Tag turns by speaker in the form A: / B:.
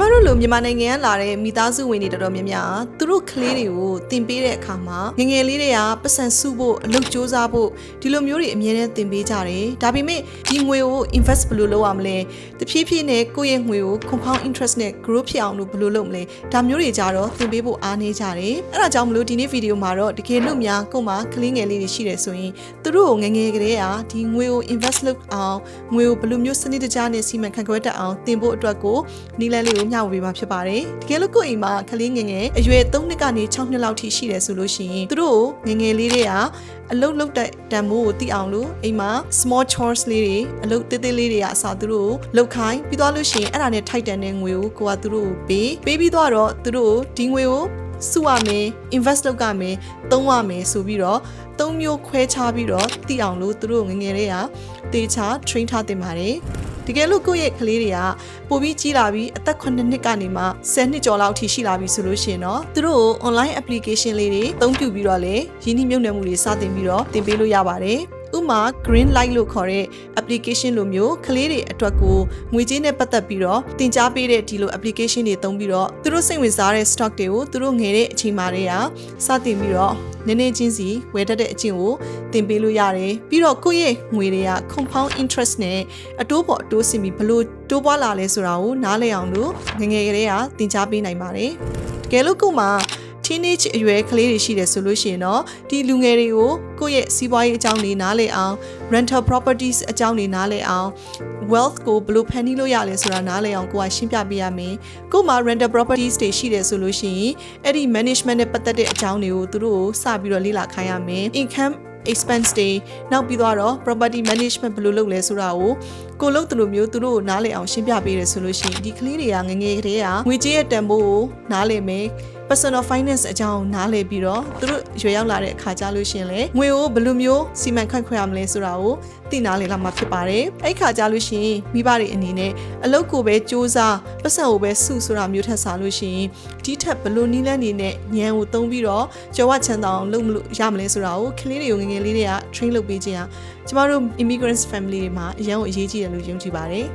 A: ကျမတို့လိုမြန်မာနိုင်ငံကလာတဲ့မိသားစုဝင်တွေတော်တော်များများသူတို့ကလေးတွေကိုတင်ပေးတဲ့အခါမှာငယ်ငယ်လေးတွေကပတ်စံစုဖို့အလုပ်စူးစမ်းဖို့ဒီလိုမျိုးတွေအမြဲတမ်းတင်ပေးကြတယ်ဒါပေမဲ့ဒီငွေကို invest ဘယ်လိုလုပ်ရမလဲတဖြည်းဖြည်းနဲ့ကိုယ့်ရဲ့ငွေကို compound interest နဲ့ grow ဖြစ်အောင်လို့ဘယ်လိုလုပ်မလဲဒါမျိုးတွေကြတော့တင်ပေးဖို့အားနည်းကြတယ်အဲ့ဒါကြောင့်မလို့ဒီနေ့ဗီဒီယိုမှာတော့တကယ်လို့များကို့မှာကလေးငယ်လေးတွေရှိတယ်ဆိုရင်သူတို့ကိုငယ်ငယ်ကလေးကဒီငွေကို invest လုပ်အောင်ငွေကိုဘယ်လိုမျိုးစနစ်တကျနဲ့စီမံခန့်ခွဲတတ်အောင်တင်ဖို့အတွက်ကိုနီလန်းလေးကိုမျှဝေပေးမှာဖြစ်ပါတယ်တကယ်လို့ကိုယ့်အိမ်မှာကလေးငယ်ငယ်အရွယ်3နှစ်ကနေ6နှစ်လောက်ထိရှိတယ်ဆိုလို့ရှိရင်သူတို့ကိုငယ်ငယ်လေးတွေကအလုတ်လုတ်တဲ့တန်မိုးကိုသိအောင်လို့အိမ်မှာ small chores လေးတွေအလုတ်သေးသေးလေးတွေကအစားသူတို့ကိုလုတ်ခိုင်းပြီးသွားလို့ရှိရင်အဲ့ဒါနဲ့ထိုက်တန်တဲ့ငွေကိုကိုကသူတို့ကိုပေးပေးပြီးသွားတော့သူတို့ကိုဒီငွေကိုစုရမယ် invest လုပ်ရမယ်သုံးရမယ်ဆိုပြီးတော့သုံးမျိုးခွဲခြားပြီးတော့သိအောင်လို့သူတို့ငယ်ငယ်လေးကတေချာ train ထားတင်ပါတယ် တကယ်လို့ကိုယ့်ရဲ့ကလေးတွေကပိုပြီးကြီးလာပြီးအသက်9နှစ်ကနေမှ10နှစ်ကျော်လောက်ထိရှိလာပြီဆိုလို့ရှိရင်တော့သူတို့ကို online application လေးတွေအသုံးပြုပြီးတော့လေရင်းနှီးမြှုပ်နှံမှုတွေစတင်ပြီးတော့တင်ပေးလို့ရပါတယ် ဥမာ green light လို့ခေါ်တဲ့ application လိုမျိုးကလေးတွေအတွက်ကိုငွေကြေးနဲ့ပတ်သက်ပြီးတော့တင် जा ပေးတဲ့ဒီလို application တွေသုံးပြီးတော့သူတို့စိတ်ဝင်စားတဲ့ stock တွေကိုသူတို့ငယ်တဲ့အချိန်မှာတည်းကစတင်ပြီးတော့နည်းနည်းချင်းစီဝယ်တတ်တဲ့အကျင့်ကိုတင်ပေးလို့ရတယ်ပြီးတော့ကိုယ့်ရဲ့ငွေတွေက compound interest နဲ့အတိုးပေါ်အတိုးစင်ပြီးဘလို့တိုးပွားလာလဲဆိုတာကိုနားလည်အောင်လို့ငယ်ငယ်ကလေးကတင် जा ပေးနိုင်ပါတယ်တကယ်လို့ကို့မှာ teenage အရွယ်ကလေးတွေရှိတယ်ဆိုလို့ရှိရင်တော့ဒီလူငယ်တွေကိုကိုယ့်ရဲ့စီးပွားရေးအကြောင်းတွေနားလည်အောင် rental properties အကြောင်းတွေနားလည်အောင် wealth ကိုဘယ်လိုဖန်တီးလို့ရလဲဆိုတာနားလည်အောင်ကိုကရှင်းပြပေးရမယ်။ကို့မှာ rental properties တွေရှိတယ်ဆိုလို့ရှိရင်အဲ့ဒီ management နဲ့ပတ်သက်တဲ့အကြောင်းတွေကိုသူတို့ကိုစပြီးတော့လေ့လာခိုင်းရမယ်။ income expense တွေနောက်ပြီးတော့ property management ဘယ်လိုလုပ်လဲဆိုတာကိုကိုလုပ်သူလိုမျိုးသူတို့ကိုနားလည်အောင်ရှင်းပြပေးတယ်ဆိုလို့ရှိရင်ဒီကလေးတွေကငငယ်ကလေးကငွေကြေးရဲ့တန်ဖိုးကိုနားလည်မယ် personal finance အကြောင်းနားလည်ပြီးတော့သူတို့ရွယ်ရောက်လာတဲ့အခါကျလို့ရှရင်လေငွေကိုဘယ်လိုမျိုးစီမံခန့်ခွဲရမလဲဆိုတာကိုသိနာလေလာမှာဖြစ်ပါတယ်အဲ့ခါကျလို့ရှရင်မိဘတွေအနေနဲ့အလုပ်ကိုပဲစူးစမ်းပတ်စံကိုပဲစုဆိုတာမျိုးထက်စားလို့ရှရင်ဒီထက်ဘယ်လိုနည်းလမ်းတွေနဲ့ဉာဏ်ကိုသုံးပြီးတော့ကြောဝချမ်းသာအောင်လုပ်မလို့ရမလဲဆိုတာကိုကလေးတွေကိုငယ်ငယ်လေးတွေက train လုပ်ပေးခြင်းဟာကျမတို့ immigrants family တွေမှာအရန်ကိုအရေးကြီးတယ်လို့ယုံကြည်ပါတယ်